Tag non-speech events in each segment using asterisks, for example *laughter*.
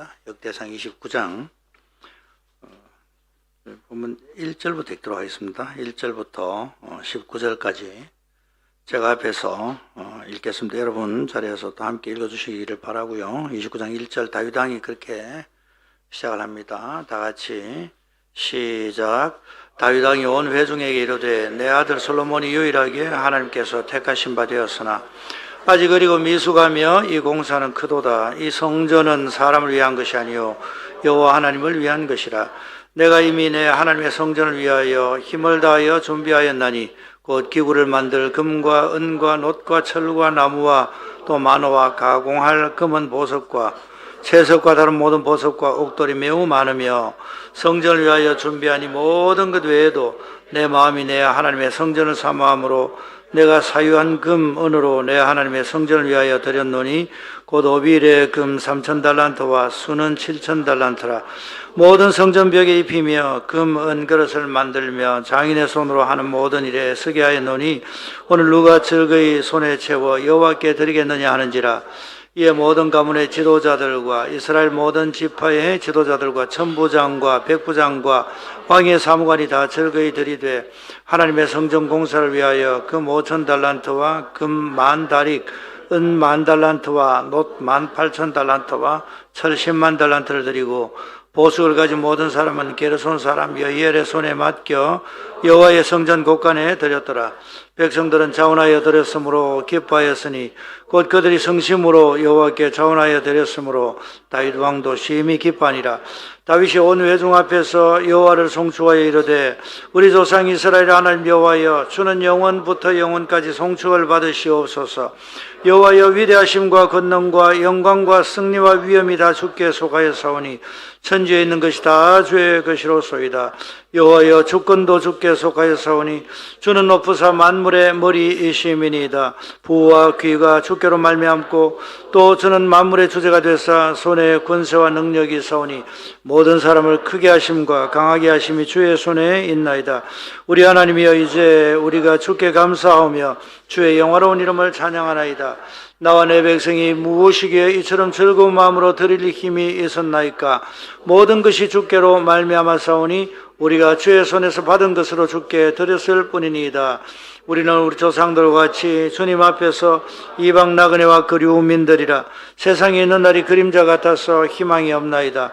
하겠습니다. 역대상 29장 어, 보면 1절부터 읽도록 하겠습니다. 1절부터 19절까지 제가 앞에서 어, 읽겠습니다. 여러분 자리에서 또 함께 읽어주시기를 바라고요. 29장 1절 다윗왕이 그렇게 시작을 합니다. 다 같이 시작. 다윗왕이 온 회중에게 이르되 내 아들 솔로몬이 유일하게 하나님께서 택하신 바 되었으나 아직 그리고 미숙하며 이 공사는 크도다. 이 성전은 사람을 위한 것이 아니요 여호와 하나님을 위한 것이라. 내가 이미 내 하나님의 성전을 위하여 힘을 다하여 준비하였나니 곧 기구를 만들 금과 은과 놋과 철과 나무와 또 만화와 가공할 금은 보석과 채석과 다른 모든 보석과 옥돌이 매우 많으며 성전을 위하여 준비하니 모든 것 외에도 내 마음이 내 하나님의 성전을 사모함으로 내가 사유한 금 은으로 내 하나님의 성전을 위하여 드렸노니 곧 오빌의 금 삼천 달란트와 수는 칠천 달란트라. 모든 성전 벽에 입히며 금 은 그릇을 만들며 장인의 손으로 하는 모든 일에 쓰게 하였노니 오늘 누가 즐거이 손에 채워 여호와께 드리겠느냐 하는지라 이에 모든 가문의 지도자들과 이스라엘 모든 지파의 지도자들과 천부장과 백부장과 왕의 사무관이 다 즐거이 들이되 하나님의 성전 공사를 위하여 금 오천 달란트와 금 만 다릭 은 만 달란트와 놋만 팔천 달란트와 철 십만 달란트를 드리고 보석을 가진 모든 사람은 게르손 사람 여이엘의 손에 맡겨 여호와의 성전 곳간에 드렸더라. 백성들은 자원하여 드렸으므로 기뻐하였으니 곧 그들이 성심으로 여호와께 자원하여 드렸으므로 다윗 왕도 심히 기뻐하니라. 다윗이 온 회중 앞에서 여호와를 송축하여 이르되 우리 조상 이스라엘 하나님 여호와여 주는 영원부터 영원까지 송축을 받으시옵소서. 여호와여 위대하심과 권능과 영광과 승리와 위엄이 다 주께 속하였사오니 천지에 있는 것이 다 주의 것이로소이다. 여호와여 주권도 주께 속하였사오니 주는 높으사 만물 의 머리이심이니이다. 부와 귀가 주께로 말미암고 또 저는 만물의 주제가 되사 손에 권세와 능력이 있사오니 모든 사람을 크게 하심과 강하게 하심이 주의 손에 있나이다. 우리 하나님이여 이제 우리가 주께 감사하며 주의 영화로운 이름을 찬양하나이다. 나와 내 백성이 무엇이기에 이처럼 즐거운 마음으로 드릴 힘이 있었나이까 모든 것이 주께로 말미암아 사오니 우리가 주의 손에서 받은 것으로 주께 드렸을 뿐이니이다. 우리는 우리 조상들과 같이 주님 앞에서 이방 나그네와 그리운 민들이라 세상에 있는 날이 그림자 같아서 희망이 없나이다.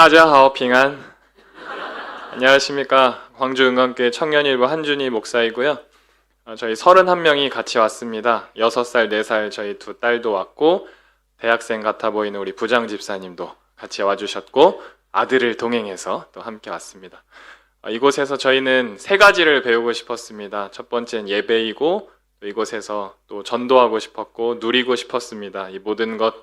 大家好，平安. 안녕하십니까. 광주 은광교회 청년일부 한준희 목사이고요. 어, 저희 31명이 같이 왔습니다. 6살, 4살 저희 두 딸도 왔고 대학생 같아 보이는 우리 부장 집사님도 같이 와주셨고 아들을 동행해서 또 함께 왔습니다. 어, 이곳에서 저희는 세 가지를 배우고 싶었습니다. 첫 번째는 예배이고 또 이곳에서 또 전도하고 싶었고 누리고 싶었습니다. 이 모든 것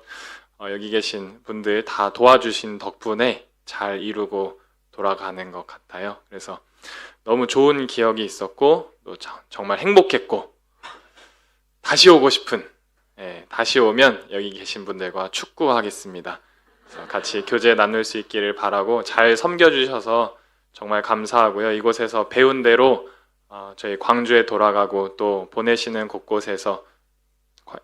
어, 여기 계신 분들 다 도와주신 덕분에 잘 이루고 돌아가는 것 같아요. 그래서 너무 좋은 기억이 있었고 또 저- 정말 행복했고 다시 오고 싶은 예, 다시 오면 여기 계신 분들과 축구하겠습니다. 같이 교제 나눌 수 있기를 바라고 잘 섬겨주셔서 정말 감사하고요. 이곳에서 배운 대로 어, 저희 광주에 돌아가고 또 보내시는 곳곳에서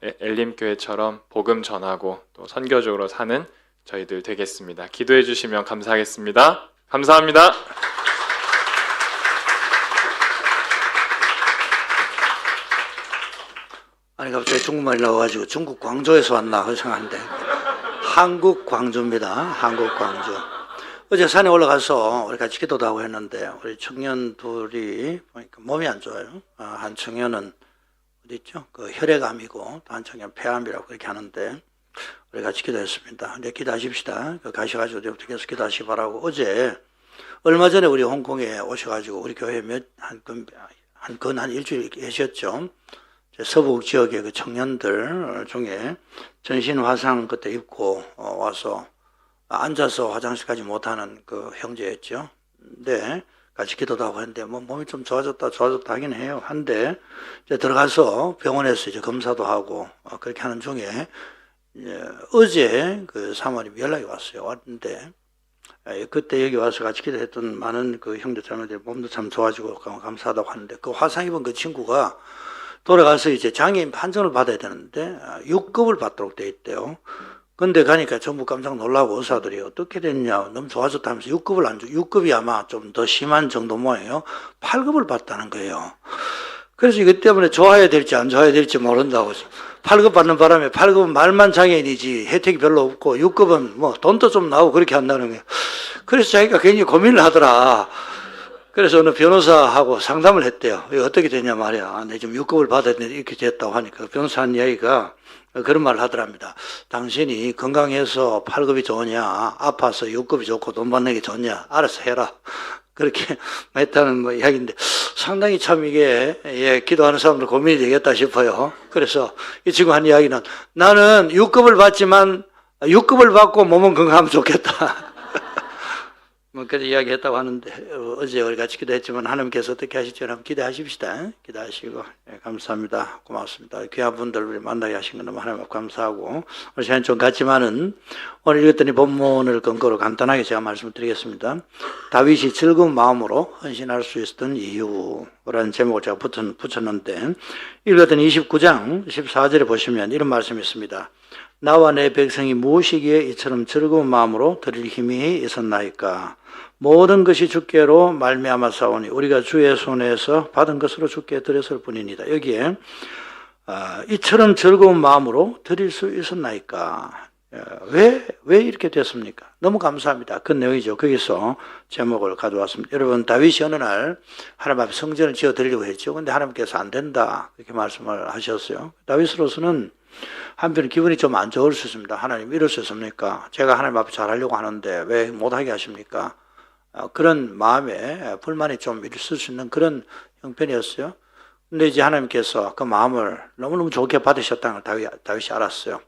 에- 엘림교회처럼 복음 전하고 또 선교적으로 사는 저희들 되겠습니다. 기도해 주시면 감사하겠습니다. 감사합니다. 아니 갑자기 중국말이 나와가지고 중국 광저우에서 왔나 그 생각하는데 한국 광주입니다. 한국 광주. 어제 산에 올라가서 우리 같이 기도도 하고 했는데 우리 청년 둘이 보니까 몸이 안 좋아요. 아, 한 청년은 어디 있죠? 그 혈액암이고 또한 청년 폐암이라고 그렇게 하는데 우리 같이 기도했습니다. 근데 기도하십시다. 그 가셔가지고 내일부터 계속 기도하시 바라고 어제 얼마 전에 우리 홍콩에 오셔가지고 우리 교회 몇한근한 일주일 계셨죠. 저 서북 지역의 그 청년들 중에 전신 화상 그때 입고 어, 와서 앉아서 화장실 가지 못하는 그 형제였죠. 근데 같이 기도도 하고 했는데 뭐 몸이 좀 좋아졌다 좋아졌다 하긴 해요. 한데 이제 들어가서 병원에서 이제 검사도 하고 어, 그렇게 하는 중에 예, 어제 그 사모님 연락이 왔어요. 왔는데 예, 그때 여기 와서 같이 기도했던 많은 그 형제 자매들 몸도 참 좋아지고 감- 감사하다고 하는데 그 화상 입은 그 친구가 돌아가서 이제 장애인 판정을 받아야 되는데 6급을 받도록 돼 있대요. 근데 가니까 전부 깜짝 놀라고 의사들이 어떻게 됐냐 너무 좋아졌다 하면서 6급을 안 주, 6급이 아마 좀 더 심한 정도 모양이에요. 8급을 받다는 거예요. 그래서 이것 때문에 좋아야 될지 안 좋아야 될지 모른다고. 8급 받는 바람에 8급은 말만 장애인이지 혜택이 별로 없고 6급은 뭐 돈도 좀 나오고 그렇게 한다는 거예요. 그래서 자기가 굉장히 고민을 하더라. 그래서 어느 변호사하고 상담을 했대요. 이거 어떻게 되냐 말이야. 내 지금 6급을 받아야 되는데 이렇게 됐다고 하니까 변호사 한 이야기가 그런 말을 하더랍니다. 당신이 건강해서 8급이 좋으냐, 아파서 6급이 좋고 돈 받는 게 좋냐, 알아서 해라. 그렇게 *laughs* 했다는 뭐 이야기인데 상당히 참 이게 예, 기도하는 사람들 고민이 되겠다 싶어요. 그래서 이 친구 한 이야기는 나는 6급을 받지만 6급을 받고 몸은 건강하면 좋겠다. 뭐 그런 이야기 했다고 하는데 어, 어제 우리 같이 기도했지만 하나님께서 어떻게 하실지 한번 기대하십시다. 기도하시고 예, 감사합니다. 고맙습니다. 귀한 분들 만나게 하신 건 너무 하나님 앞 감사하고 우리 시간 좀 같지만은 오늘 읽었더니 본문을 근거로 간단하게 제가 말씀을 드리겠습니다. 다윗이 즐거운 마음으로 헌신할 수 있었던 이유라는 제목을 제가 붙였, 붙였는데 읽었더니 29장 14절에 보시면 이런 말씀이 있습니다. 나와 내 백성이 무엇이기에 이처럼 즐거운 마음으로 드릴 힘이 있었나이까 모든 것이 주께로 말미암아 싸우니 우리가 주의 손에서 받은 것으로 주께 드렸을 뿐입니다. 여기에 아, 이처럼 즐거운 마음으로 드릴 수 있었나이까 예, 왜, 왜 이렇게 됐습니까? 너무 감사합니다. 그 내용이죠. 거기서 제목을 가져왔습니다. 여러분, 다윗이 어느 날 하나님 앞에 성전을 지어 드리려고 했죠. 근데 하나님께서 안 된다. 이렇게 말씀을 하셨어요. 다윗으로서는 한편 기분이 좀 안 좋을 수 있습니다. 하나님 이럴 수 있습니까? 제가 하나님 앞에 잘하려고 하는데 왜 못하게 하십니까? 어, 그런 마음에 불만이 좀 있을 수 있는 그런 형편이었어요. 근데 이제 하나님께서 그 마음을 너무너무 좋게 받으셨다는 걸 다윗, 다윗이 알았어요.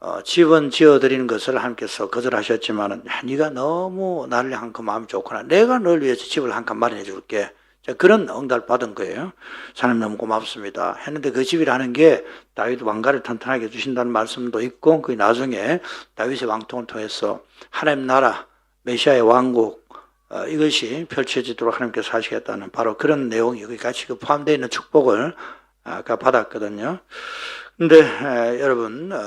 어, 집은 지어드리는 것을 하나님께서 거절하셨지만은, 야, 네가 너무 나를 향한 그 마음이 좋구나. 내가 널 위해서 집을 한 칸 마련해 줄게. 자, 그런 응답을 받은 거예요. 하나님 너무 고맙습니다. 했는데 그 집이라는 게 다윗 왕가를 튼튼하게 해주신다는 말씀도 있고, 그 나중에 다윗의 왕통을 통해서 하나님 나라, 메시아의 왕국, 어, 이것이 펼쳐지도록 하나님께서 하시겠다는 바로 그런 내용이 여기 같이 그 포함되어 있는 축복을 아까 받았거든요. 근데 에, 여러분 어,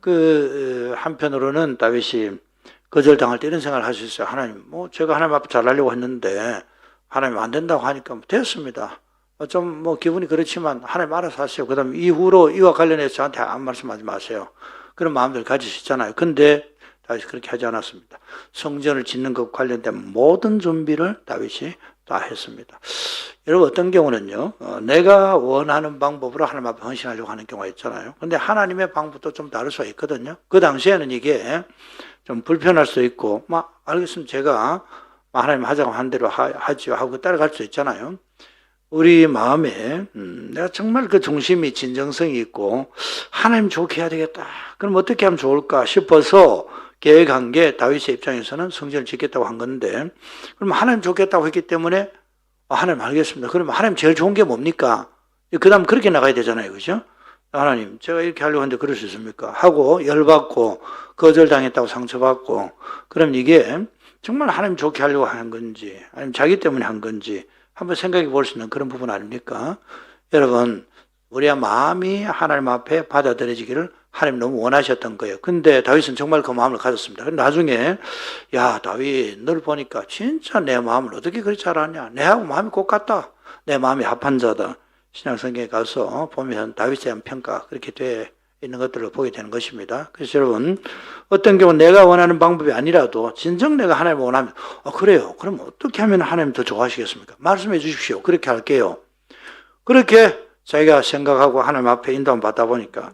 그 어, 한편으로는 다윗이 거절당할 때 이런 생각을 할수 있어요. 하나님, 뭐 제가 하나님 앞에 잘하려고 했는데 하나님 안 된다고 하니까 뭐 됐습니다. 좀 뭐 기분이 그렇지만 하나님 알아서 하세요. 그다음 이후로 이와 관련해서 저한테 아무 말씀하지 마세요. 그런 마음들 가지시잖아요. 근데 다윗이 그렇게 하지 않았습니다. 성전을 짓는 것 관련된 모든 준비를 다윗이 다 했습니다. 여러분 어떤 경우는요, 어, 내가 원하는 방법으로 하나님 앞에 헌신하려고 하는 경우가 있잖아요. 근데 하나님의 방법도 좀 다를 수가 있거든요. 그 당시에는 이게 좀 불편할 수 있고, 막 알겠으면 제가 하나님 하자고 한 대로 하, 하지요 하고 따라갈 수 있잖아요. 우리 마음에 음, 내가 정말 그 중심이 진정성이 있고 하나님 좋게 해야 되겠다. 그럼 어떻게 하면 좋을까 싶어서 계획한 게 다윗의 입장에서는 성전을 짓겠다고 한 건데 그럼 하나님 좋겠다고 했기 때문에 아, 하나님 알겠습니다. 그러면 하나님 제일 좋은 게 뭡니까? 그 다음 그렇게 나가야 되잖아요. 그죠? 하나님, 제가 이렇게 하려고 하는데 그럴 수 있습니까? 하고 열받고 거절당했다고 상처받고 그럼 이게 정말 하나님 좋게 하려고 하는 건지 아니면 자기 때문에 한 건지 한번 생각해 볼 수 있는 그런 부분 아닙니까? 여러분, 우리의 마음이 하나님 앞에 받아들여지기를 하나님 너무 원하셨던 거예요. 근데 다윗은 정말 그 마음을 가졌습니다. 나중에, 야, 다윗, 널 보니까 진짜 내 마음을 어떻게 그리 잘 아냐? 내하고 마음이 꼭 같다. 내 마음이 합한 자다. 신약 성경에 가서 보면 다윗에 대한 평가 그렇게 돼 있는 것들을 보게 되는 것입니다. 그래서 여러분 어떤 경우 내가 원하는 방법이 아니라도 진정 내가 하나님을 원하면 어, 그래요. 그럼 어떻게 하면 하나님 더 좋아하시겠습니까? 말씀해 주십시오. 그렇게 할게요. 그렇게 자기가 생각하고 하나님 앞에 인도함 받다 보니까 어,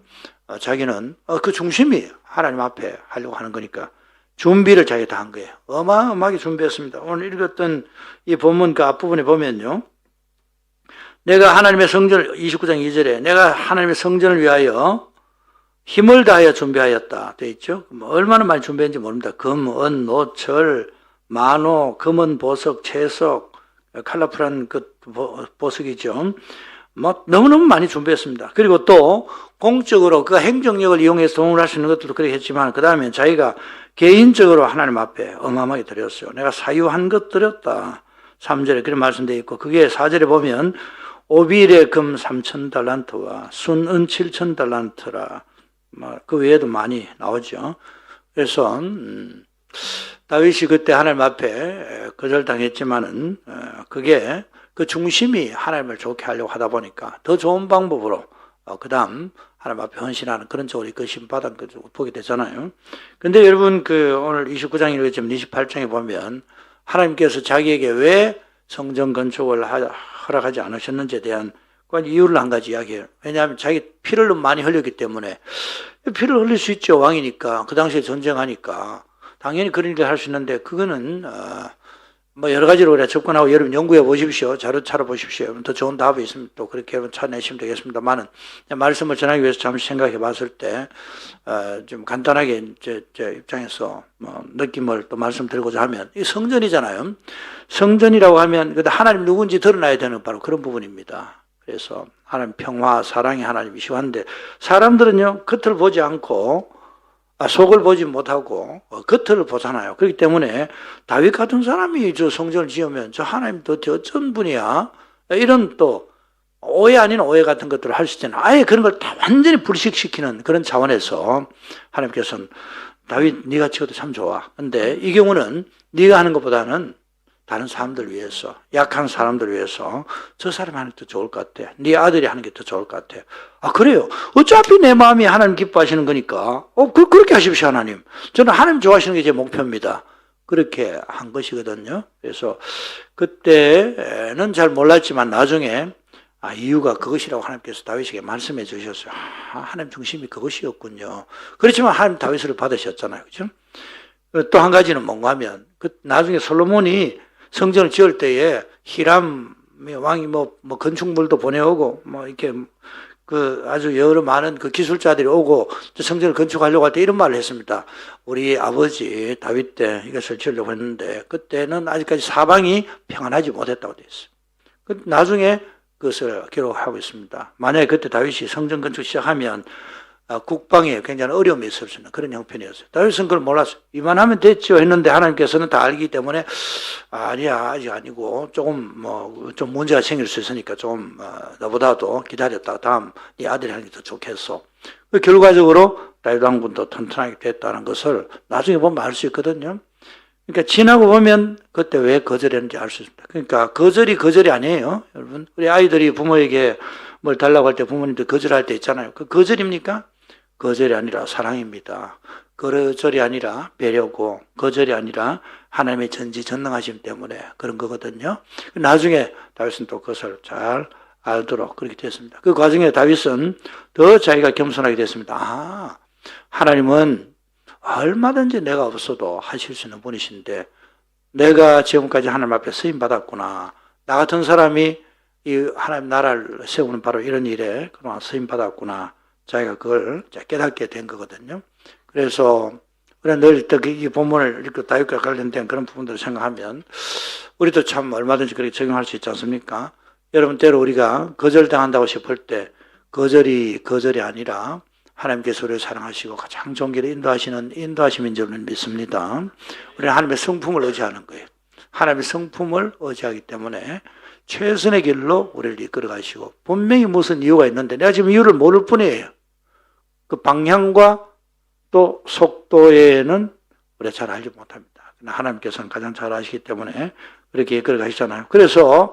자기는 어, 그 중심이 하나님 앞에 하려고 하는 거니까 준비를 자기가 다 한 거예요. 어마어마하게 준비했습니다. 오늘 읽었던 이 본문 그 앞부분에 보면요. 내가 하나님의 성전을 29장 2절에 내가 하나님의 성전을 위하여 힘을 다하여 준비하였다. 돼 있죠? 뭐 얼마나 많이 준비했는지 모릅니다. 금, 은, 노, 철, 만호, 금은 보석, 채석, 칼라풀한 그 보- 보석이죠. 뭐 너무너무 많이 준비했습니다. 그리고 또 공적으로 그 행정력을 이용해서 도움을 할 수 있는 것들도 그렇게 했지만 그 다음에 자기가 개인적으로 하나님 앞에 어마어마하게 드렸어요. 내가 사유한 것 드렸다. 3절에 그런 말씀되어 있고 그게 4절에 보면 오빌의 금 3천 달란트와 순은 7천 달란트라 뭐그 외에도 많이 나오죠. 그래서 음, 다윗이 그때 하나님 앞에 거절당했지만은 어, 그게 그 중심이 하나님을 좋게 하려고 하다 보니까 더 좋은 방법으로 어, 그다음 하나님 앞에 헌신하는 그런 쪽으로 이끄심 받은 걸 보게 되잖아요. 근데 여러분 그 오늘 29장 읽었지만 28장에 보면 하나님께서 자기에게 왜 성전 건축을 하- 허락하지 않으셨는지에 대한 그 이유를 한 가지 이야기해요. 왜냐하면 자기 피를 너무 많이 흘렸기 때문에 피를 흘릴 수 있죠 왕이니까 그 당시에 전쟁하니까 당연히 그런 일을 할 수 있는데 그거는 어, 뭐 여러 가지로 우리가 접근하고 여러분 연구해 보십시오. 자료 찾아 보십시오. 더 좋은 답이 있으면 또 그렇게 여러분 찾아내시면 되겠습니다만은 말씀을 전하기 위해서 잠시 생각해 봤을 때, 어, 좀 간단하게 제, 제 입장에서 뭐 느낌을 또 말씀드리고자 하면 이 성전이잖아요. 성전이라고 하면 근데 하나님 누군지 드러나야 되는 바로 그런 부분입니다. 그래서 하나님 평화, 사랑의 하나님이시고 한데 사람들은요 겉을 보지 않고 아, 속을 보지 못하고 어, 겉을 보잖아요. 그렇기 때문에 다윗 같은 사람이 저 성전을 지으면 저 하나님 도대체 어쩐 분이야? 이런 또 오해 아닌 오해 같은 것들을 할 수 있잖아요. 아예 그런 걸 다 완전히 불식시키는 그런 차원에서 하나님께서는 다윗 네가 지어도 참 좋아. 근데 이 경우는 네가 하는 것보다는 다른 사람들 위해서 약한 사람들 위해서 저 사람이 하는 게 더 좋을 것 같아. 네 아들이 하는 게 더 좋을 것 같아. 아 그래요. 어차피 내 마음이 하나님 기뻐하시는 거니까. 어 그, 그렇게 하십시오 하나님. 저는 하나님 좋아하시는 게 제 목표입니다. 그렇게 한 것이거든요. 그래서 그때는 잘 몰랐지만 나중에 아, 이유가 그것이라고 하나님께서 다윗에게 말씀해 주셨어요. 아, 하나님 중심이 그것이었군요. 그렇지만 하나님 다윗을 받으셨잖아요. 그죠? 또 한 가지는 뭔가 하면, 그 나중에 솔로몬이 성전을 지을 때에 히람 왕이 뭐, 뭐 건축물도 보내오고, 뭐 이렇게 그 아주 여러 많은 그 기술자들이 오고 성전을 건축하려고 할 때 이런 말을 했습니다. 우리 아버지 다윗 때 이것을 지으려고 했는데 그때는 아직까지 사방이 평안하지 못했다고 되어 있어요. 그 나중에 그것을 기록하고 있습니다. 만약에 그때 다윗이 성전 건축 시작하면 아, 국방에 굉장히 어려움이 있을 수 있는 그런 형편이었어요. 다윗은 그걸 몰랐어요. 이만하면 됐죠 했는데 하나님께서는 다 알기 때문에 아, 아니야 아직 아니고 조금 뭐 좀 문제가 생길 수 있으니까 좀 어, 너보다도 기다렸다가 다음 네 아들이 하는 게 더 좋겠어. 그 결과적으로 다윗 왕분도 튼튼하게 됐다는 것을 나중에 보면 알 수 있거든요. 그러니까 지나고 보면 그때 왜 거절했는지 알 수 있습니다. 그러니까 거절이 거절이 아니에요, 여러분. 우리 아이들이 부모에게 뭘 달라고 할 때 부모님들 거절할 때 있잖아요. 그 거절입니까? 거절이 아니라 사랑입니다. 거절이 아니라 배려고 거절이 아니라 하나님의 전지전능하심 때문에 그런 거거든요. 나중에 다윗은 또 그것을 잘 알도록 그렇게 됐습니다. 그 과정에 다윗은 더 자기가 겸손하게 됐습니다. 아, 하나님은 얼마든지 내가 없어도 하실 수 있는 분이신데 내가 지금까지 하나님 앞에 쓰임 받았구나. 나 같은 사람이 이 하나님 나라를 세우는 바로 이런 일에 그동안 쓰임 받았구나. 자기가 그걸 깨닫게 된 거거든요. 그래서 우리가 늘이 본문을 읽고 다윗과 관련된 그런 부분들을 생각하면 우리도 참 얼마든지 그렇게 적용할 수 있지 않습니까? 여러분 때로 우리가 거절당한다고 싶을 때 거절이 거절이 아니라 하나님께서 우리를 사랑하시고 가장 길을 인도하시는 인도하심인 줄은 믿습니다. 우리는 하나님의 성품을 의지하는 거예요. 하나님의 성품을 의지하기 때문에 최선의 길로 우리를 이끌어 가시고 분명히 무슨 이유가 있는데 내가 지금 이유를 모를 뿐이에요. 그 방향과 또 속도에는 우리가 잘 알지 못합니다. 하나님께서는 가장 잘 아시기 때문에 그렇게 이끌어 가시잖아요. 그래서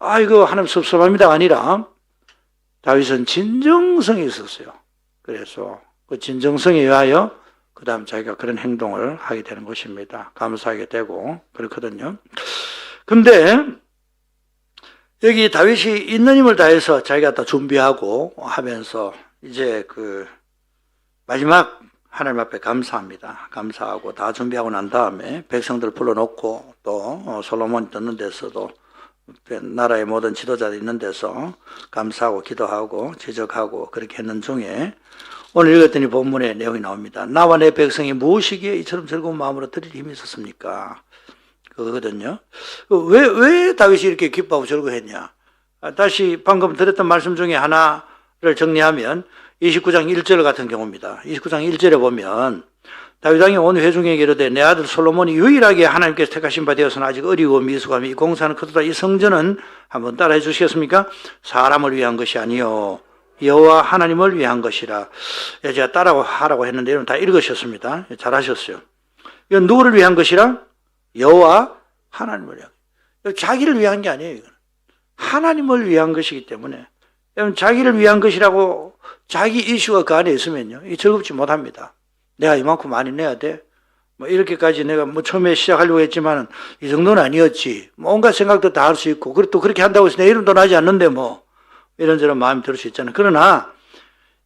아 이거 하나님 섭섭합니다 아니라 다윗은 진정성이 있었어요. 그래서 그 진정성에 의하여 그 다음 자기가 그런 행동을 하게 되는 것입니다. 감사하게 되고 그렇거든요. 근데 여기 다윗이 있는 힘을 다해서 자기가 다 준비하고 하면서 이제 그 마지막 하나님 앞에 감사합니다. 감사하고 다 준비하고 난 다음에 백성들 불러놓고 또 어, 솔로몬이 듣는 데서도 나라의 모든 지도자들 있는 데서 감사하고 기도하고 지적하고 그렇게 했는 중에 오늘 읽었더니 본문에 내용이 나옵니다. 나와 내 백성이 무엇이기에 이처럼 즐거운 마음으로 드릴 힘이 있었습니까? 그거거든요. 왜, 왜 다윗이 이렇게 기뻐하고 즐거워했냐? 아, 다시 방금 드렸던 말씀 중에 하나를 정리하면 29장 1절 같은 경우입니다. 29장 1절에 보면 다윗 왕이 온 회중에게 이르되 내 아들 솔로몬이 유일하게 하나님께서 택하신 바 되어서는 아직 어리고 미숙함이 이 공사는 크도다 이 성전은 한번 따라해 주시겠습니까? 사람을 위한 것이 아니요 여호와 하나님을 위한 것이라. 예, 제가 따라고 하라고 했는데 여러분 다 읽으셨습니다. 예, 잘하셨어요. 이건 누구를 위한 것이라? 여호와 하나님을 위한. 자기를 위한 게 아니에요. 이거는. 하나님을 위한 것이기 때문에 여러분 자기를 위한 것이라고 자기 이슈가 그 안에 있으면요, 이 즐겁지 못합니다. 내가 이만큼 많이 내야 돼. 뭐 이렇게까지 내가 뭐 처음에 시작하려고 했지만은 이 정도는 아니었지. 뭐 온갖 생각도 다 할 수 있고, 그리고 또 그렇게 한다고 해서 내 이름도 나지 않는데 뭐 이런저런 마음이 들 수 있잖아요. 그러나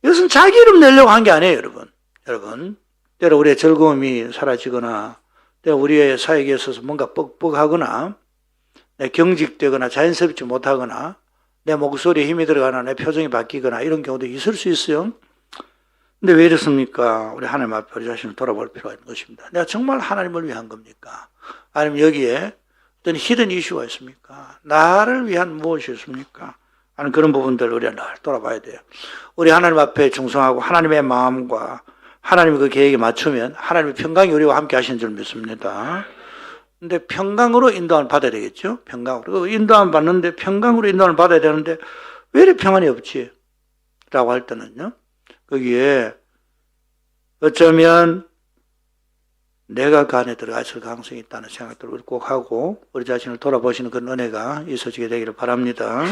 이것은 자기 이름 내려고 한 게 아니에요, 여러분. 여러분, 때로 우리의 즐거움이 사라지거나, 때로 우리의 사역에 있어서 뭔가 뻑뻑하거나, 내 경직되거나 자연스럽지 못하거나, 내 목소리에 힘이 들어가나 내 표정이 바뀌거나 이런 경우도 있을 수 있어요. 근데 왜 이렇습니까? 우리 하나님 앞에 우리 자신을 돌아볼 필요가 있는 것입니다. 내가 정말 하나님을 위한 겁니까? 아니면 여기에 어떤 히든 이슈가 있습니까? 나를 위한 무엇이 있습니까? 하는 그런 부분들을 우리가 늘 돌아봐야 돼요. 우리 하나님 앞에 충성하고 하나님의 마음과 하나님의 그 계획에 맞추면 하나님의 평강이 우리와 함께 하시는 줄 믿습니다. 근데 평강으로 인도함을 받아야 되겠죠? 평강으로. 그 인도함 받는데 평강으로 인도함을 받아야 되는데 왜 이렇게 평안이 없지? 라고 할 때는요. 거기에 어쩌면 내가 그 안에 들어가 있을 가능성이 있다는 생각들을 꼭 하고 우리 자신을 돌아보시는 그런 은혜가 있어지게 되기를 바랍니다.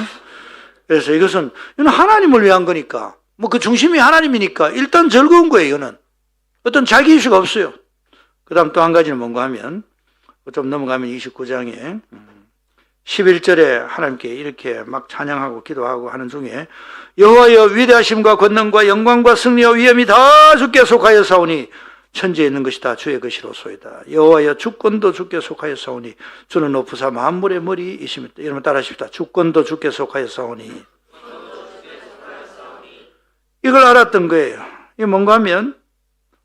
그래서 이것은 이건 하나님을 위한 거니까 뭐 그 중심이 하나님이니까 일단 즐거운 거예요. 이거는 어떤 자기 이슈가 없어요. 그 다음 또 한 가지는 뭔가 하면 좀 넘어가면 29장에 11절에 하나님께 이렇게 막 찬양하고 기도하고 하는 중에 여호와여 위대하심과 권능과 영광과 승리와 위엄이 다 주께 속하여 사오니 천지에 있는 것이 다 주의 것이로소이다. 여호와여 주권도 주께 속하여 사오니 주는 높으사 만물의 머리이십니다. 여러분 따라하십시다. 주권도 주께 속하여 사오니 이걸 알았던 거예요. 이게 뭔가 하면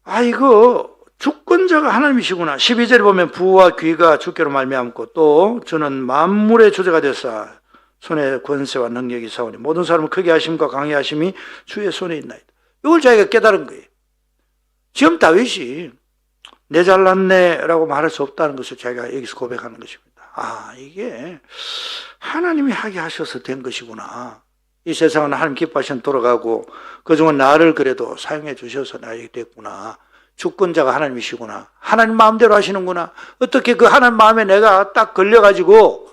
아 이거 주권자가 하나님이시구나. 12절에 보면 부와 귀가 주께로 말미암고 또 주는 만물의 주제가 되사 손에 권세와 능력이 사오니 모든 사람을 크게 하심과 강해 하심이 주의 손에 있나이다. 이걸 자기가 깨달은 거예요. 지금 다윗이 내 잘났네라고 말할 수 없다는 것을 자기가 여기서 고백하는 것입니다. 아 이게 하나님이 하게 하셔서 된 것이구나. 이 세상은 하나님 기뻐하시는 돌아가고 그중은 나를 그래도 사용해 주셔서 나 이렇게 됐구나. 주권자가 하나님이시구나. 하나님 마음대로 하시는구나. 어떻게 그 하나님 마음에 내가 딱 걸려가지고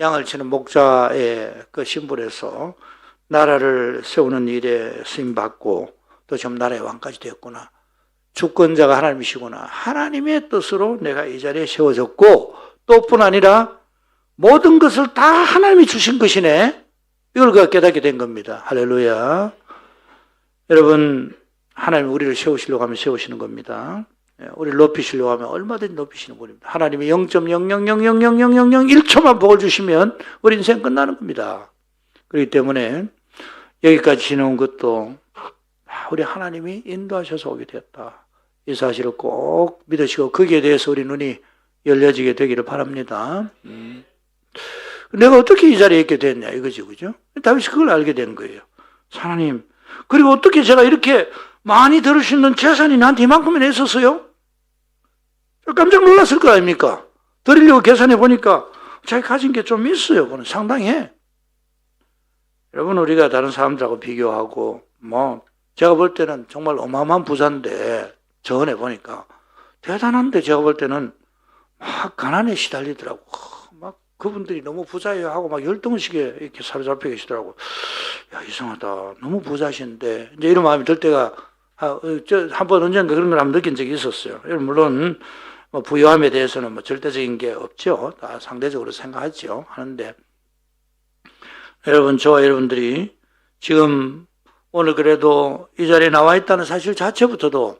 양을 치는 목자의 그 신분에서 나라를 세우는 일에 쓰임받고 또 지금 나라의 왕까지 되었구나. 주권자가 하나님이시구나. 하나님의 뜻으로 내가 이 자리에 세워졌고 또뿐 아니라 모든 것을 다 하나님이 주신 것이네. 이걸 깨닫게 된 겁니다. 할렐루야. 여러분, 하나님 우리를 세우시려고 하면 세우시는 겁니다. 예, 우리를 높이시려고 하면 얼마든지 높이시는 분입니다. 하나님이 0.0000001초만 복을 주시면 우리 인생 끝나는 겁니다. 그렇기 때문에 여기까지 지나온 것도 아, 우리 하나님이 인도하셔서 오게 되었다. 이 사실을 꼭 믿으시고 거기에 대해서 우리 눈이 열려지게 되기를 바랍니다. 음. 내가 어떻게 이 자리에 있게 됐냐 이거지 그죠? 다윗이 그걸 알게 된 거예요. 하나님 그리고 어떻게 제가 이렇게 많이 들을 수 있는 재산이 나한테 이만큼이나 있었어요? 깜짝 놀랐을 거 아닙니까? 드리려고 계산해 보니까 자기 가진 게 좀 있어요. 그는 상당해. 여러분 우리가 다른 사람들하고 비교하고 뭐 제가 볼 때는 정말 어마어마한 부자인데 전에 보니까 대단한데 제가 볼 때는 막 가난에 시달리더라고. 막 그분들이 너무 부자예요 하고 막 열등식에 이렇게 사로잡혀 계시더라고. 야, 이상하다. 너무 부자신데. 이제 이런 마음이 들 때가, 아, 저 한 번 언젠가 그런 걸 한번 느낀 적이 있었어요. 물론, 뭐 부유함에 대해서는 뭐 절대적인 게 없죠. 다 상대적으로 생각하죠. 하는데, 여러분, 저와 여러분들이 지금 오늘 그래도 이 자리에 나와 있다는 사실 자체부터도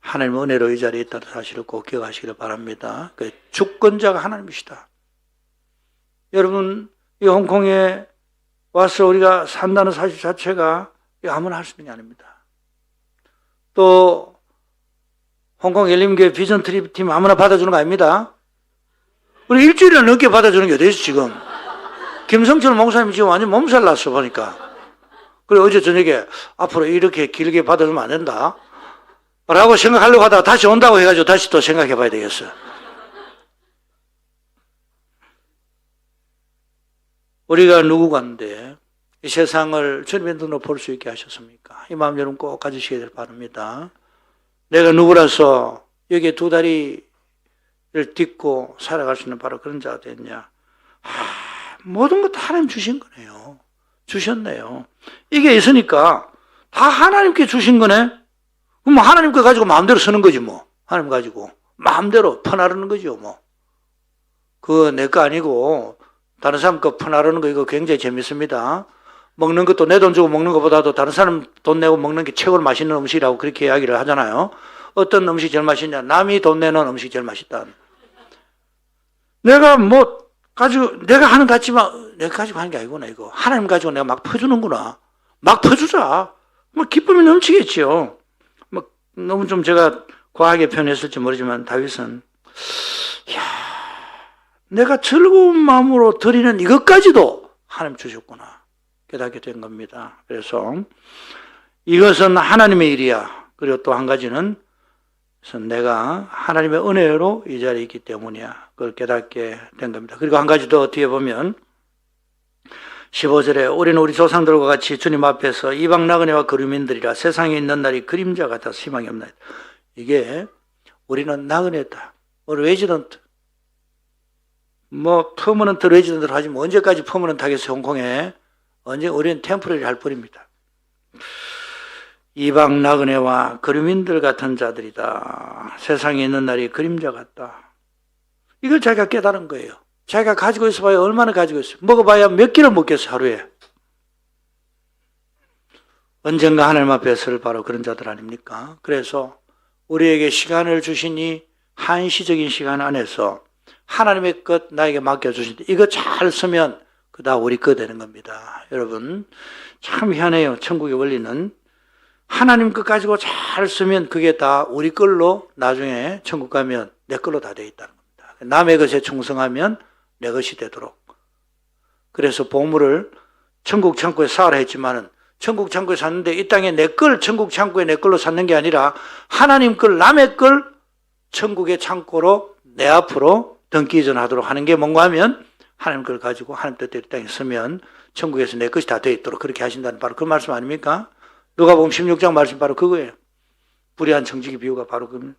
하나님 은혜로 이 자리에 있다는 사실을 꼭 기억하시기를 바랍니다. 그 주권자가 하나님이시다. 여러분, 이 홍콩에 와서 우리가 산다는 사실 자체가 아무나 할 수 있는 게 아닙니다. 또 홍콩 열림교회 비전 트립 팀 아무나 받아주는 거 아닙니다. 우리 일주일이나 넘게 받아주는 게 어디 있어 지금? 김성철 목사님 지금 완전 몸살 났어 보니까. 그래 어제 저녁에 앞으로 이렇게 길게 받아주면 안 된다. 라고 생각하려고 하다가 다시 온다고 해가지고 다시 또 생각해 봐야 되겠어. 우리가 누구간데 이 세상을 주님의 눈으로 볼 수 있게 하셨습니까? 이 마음 여러분 꼭 가지시기 를 바랍니다. 내가 누구라서 여기에 두 다리를 딛고 살아갈 수 있는 바로 그런 자가 됐냐? 아, 모든 것 다 하나님 주신 거네요. 주셨네요. 이게 있으니까 다 하나님께 주신 거네? 그럼 하나님 거 가지고 마음대로 쓰는 거지 뭐. 하나님 가지고. 마음대로 퍼나르는 거죠 뭐. 그거 내 거 아니고 다른 사람 거 퍼나르는 거 이거 굉장히 재밌습니다. 먹는 것도 내 돈 주고 먹는 것보다도 다른 사람 돈 내고 먹는 게 최고로 맛있는 음식이라고 그렇게 이야기를 하잖아요. 어떤 음식이 제일 맛있냐? 남이 돈 내는 음식이 제일 맛있다. 내가 뭐 가지고 내가 하는 것 같지만 내가 가지고 하는 게 아니구나 이거. 하나님 가지고 내가 막 퍼주는구나. 막 퍼주자. 뭐 기쁨이 넘치겠지요. 뭐 너무 좀 제가 과하게 표현했을지 모르지만 다윗은 야 내가 즐거운 마음으로 드리는 이것까지도 하나님 주셨구나 깨닫게 된 겁니다. 그래서 이것은 하나님의 일이야. 그리고 또 한 가지는 내가 하나님의 은혜로 이 자리에 있기 때문이야. 그걸 깨닫게 된 겁니다. 그리고 한 가지 더 뒤에 보면 15절에 우리는 우리 조상들과 같이 주님 앞에서 이방 나그네와 거류민들이라 세상에 있는 날이 그림자 같아 희망이 없나이다. 이게 우리는 나그네다. 우리 레지던트. 뭐 퍼머넌트 레지던트를 하지 뭐 언제까지 퍼머넌트 하겠어요 홍콩에. 언제 우리는 템포러리 할 뿐입니다. 이방 나그네와 거류민들 같은 자들이다. 세상에 있는 날이 그림자 같다. 이걸 자기가 깨달은 거예요. 자기가 가지고 있어 봐야 얼마나 가지고 있어요. 먹어봐야 몇 끼를 먹겠어, 하루에. 언젠가 하나님 앞에 설 바로 그런 자들 아닙니까? 그래서 우리에게 시간을 주시니 한시적인 시간 안에서 하나님의 것 나에게 맡겨주신다. 이거 잘 쓰면 그다 우리 거 되는 겁니다. 여러분, 참 희한해요. 천국의 원리는. 하나님 것 가지고 잘 쓰면 그게 다 우리 걸로 나중에 천국 가면 내 걸로 다 돼 있다는 겁니다. 남의 것에 충성하면 내 것이 되도록. 그래서 보물을 천국 창고에 쌓으라 했지만은 천국 창고에 샀는데 이 땅에 내 걸 천국 창고에 내 걸로 샀는 게 아니라 하나님 걸 남의 걸 천국의 창고로 내 앞으로 등기 이전하도록 하는 게 뭔가 하면 하나님 걸 가지고 하나님 뜻대로 이 땅에 쓰면 천국에서 내 것이 다돼 있도록 그렇게 하신다는 바로 그 말씀 아닙니까? 누가 보면 16장 말씀 바로 그거예요. 불의한 청지기 비유가 바로 그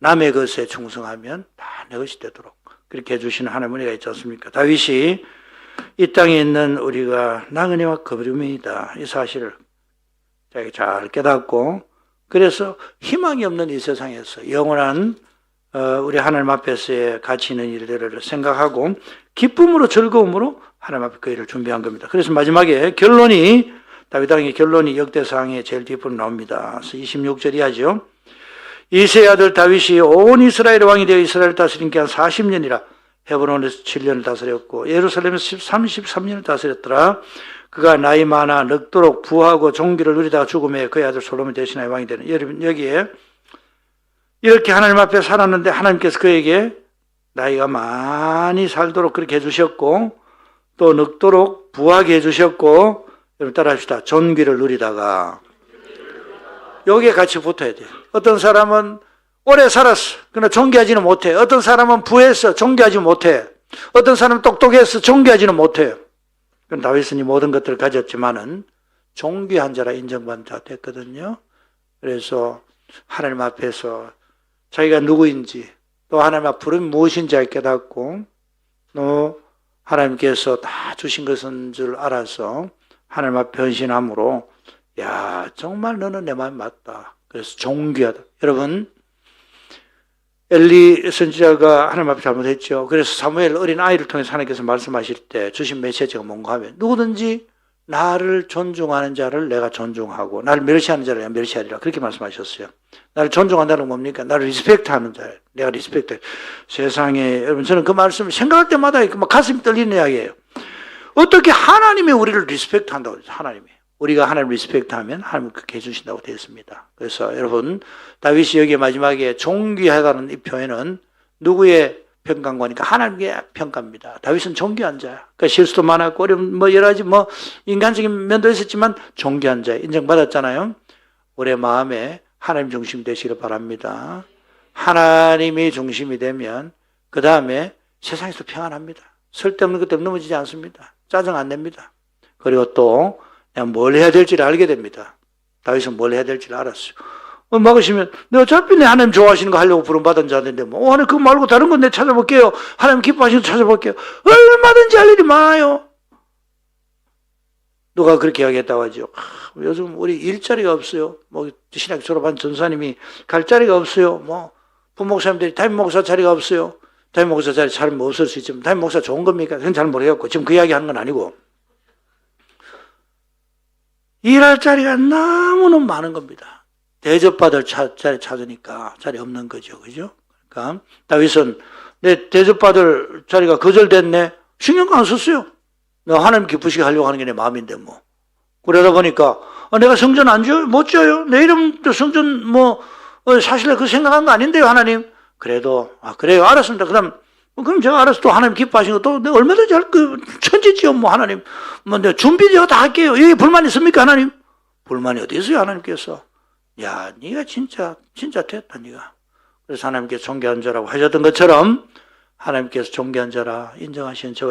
남의 것에 충성하면 다 내 것이 되도록 그렇게 해주시는 하나님 은혜가 있지 않습니까? 다윗이 이 땅에 있는 우리가 나그네와 거부름이다 이 사실을 자기가 잘 깨닫고 그래서 희망이 없는 이 세상에서 영원한 어, 우리 하나님 앞에서의 가치 있는 일들을 생각하고 기쁨으로 즐거움으로 하나님 앞에 그 일을 준비한 겁니다. 그래서 마지막에 결론이 다윗 왕의 결론이 역대상의 제일 뒷부분 나옵니다. 그래서 26절이 하죠. 이세 아들 다윗이 온 이스라엘 왕이 되어 이스라엘 다스린 게 한 40년이라 헤브론에서 7년을 다스렸고 예루살렘에서 33년을 다스렸더라. 그가 나이 많아 늙도록 부하고 종기를 누리다가 죽음에 그의 아들 솔로몬 대신하여 왕이 되는 여러분 여기에 이렇게 하나님 앞에 살았는데 하나님께서 그에게 나이가 많이 살도록 그렇게 해주셨고 또 늙도록 부하게 해주셨고 여러분 따라합시다. 존귀를 누리다가 여기에 같이 붙어야 돼요. 어떤 사람은 오래 살았어. 그러나 존귀하지는 못해. 어떤 사람은 부했어. 존귀하지 못해. 어떤 사람은 똑똑했어. 존귀하지는 못해요. 다윗은 이 모든 것들을 가졌지만은 존귀한 자라 인정받는 자 됐거든요. 그래서 하나님 앞에서 자기가 누구인지 또 하나님 앞 부름이 무엇인지 알 깨닫고 또 하나님께서 다 주신 것인 줄 알아서 하나님 앞에 변신함으로 야 정말 너는 내 마음 맞다. 그래서 존귀하다. 여러분 엘리 선지자가 하나님 앞에 잘못했죠. 그래서 사무엘 어린 아이를 통해서 하나님께서 말씀하실 때 주신 메시지가 뭔가 하면 누구든지 나를 존중하는 자를 내가 존중하고 나를 멸시하는 자를 내가 멸시하리라 그렇게 말씀하셨어요. 나를 존중한다는 건 뭡니까? 나를 리스펙트하는 자, 내가 리스펙트. 세상에 여러분 저는 그 말씀을 생각할 때마다 막 가슴이 떨리는 이야기예요. 어떻게 하나님이 우리를 리스펙트한다고? 하나님이. 우리가 하나님 리스펙트하면 하나님 그렇게 해주신다고 되어 있습니다. 그래서 여러분 다윗이 여기 마지막에 존귀하다는 이 표현은 누구의 평가관이니까 하나님의 평가입니다. 다윗은 존귀한 자야. 그러니까 실수도 많았고 어려움 뭐 여러 가지 뭐 인간적인 면도 있었지만 존귀한 자 인정받았잖아요. 우리의 마음에 하나님 중심 되시길 바랍니다. 하나님이 중심이 되면 그 다음에 세상에서 평안합니다. 쓸데없는 것 때문에 넘어지지 않습니다. 짜증 안 냅니다. 그리고 또 내가 뭘 해야 될지를 알게 됩니다. 다윗은 뭘 해야 될지를 알았어요. 어, 막으시면 내가 어차피 내 하나님 좋아하시는 거 하려고 부름받은 자인데 뭐 어, 하나님 그거 말고 다른 건 내 찾아볼게요. 하나님 기뻐하시는 거 찾아볼게요. 얼마든지 할 일이 많아요. 누가 그렇게 이야기했다고 하죠. 아, 요즘 우리 일자리가 없어요. 뭐 신학 졸업한 전사님이 갈 자리가 없어요. 뭐 부목사님들이 담임 목사 자리가 없어요. 담임 목사 자리 잘 없을 수 있지만 담임 목사 좋은 겁니까? 그건 잘 모르겠고 지금 그 이야기 하는 건 아니고 일할 자리가 너무너무 많은 겁니다. 대접받을 차, 자리 찾으니까 자리 없는 거죠. 그죠? 그러니까 다윗은 내 대접받을 자리가 거절됐네. 신경 안 썼어요. 나 하나님 기쁘시게 하려고 하는 게 내 마음인데 뭐. 그러다 보니까 아, 내가 성전 안 줘요? 못 줘요. 내 이름도 성전 뭐 어, 사실 그 생각한 거 아닌데요, 하나님. 그래도 아 그래요, 알았습니다. 그다음 뭐 그럼 제가 알아서 또 하나님 기뻐하신 것도 내가 얼마든지 할그 천지지요, 뭐 하나님. 뭐 내가 준비 제가 다 할게요. 여기 불만 있습니까, 하나님? 불만이 어디 있어요, 하나님께서? 야, 네가 진짜 진짜 됐다, 네가. 그래서 하나님께서 존귀한 자라고 하셨던 것처럼 하나님께서 존귀한 자라 인정하신 저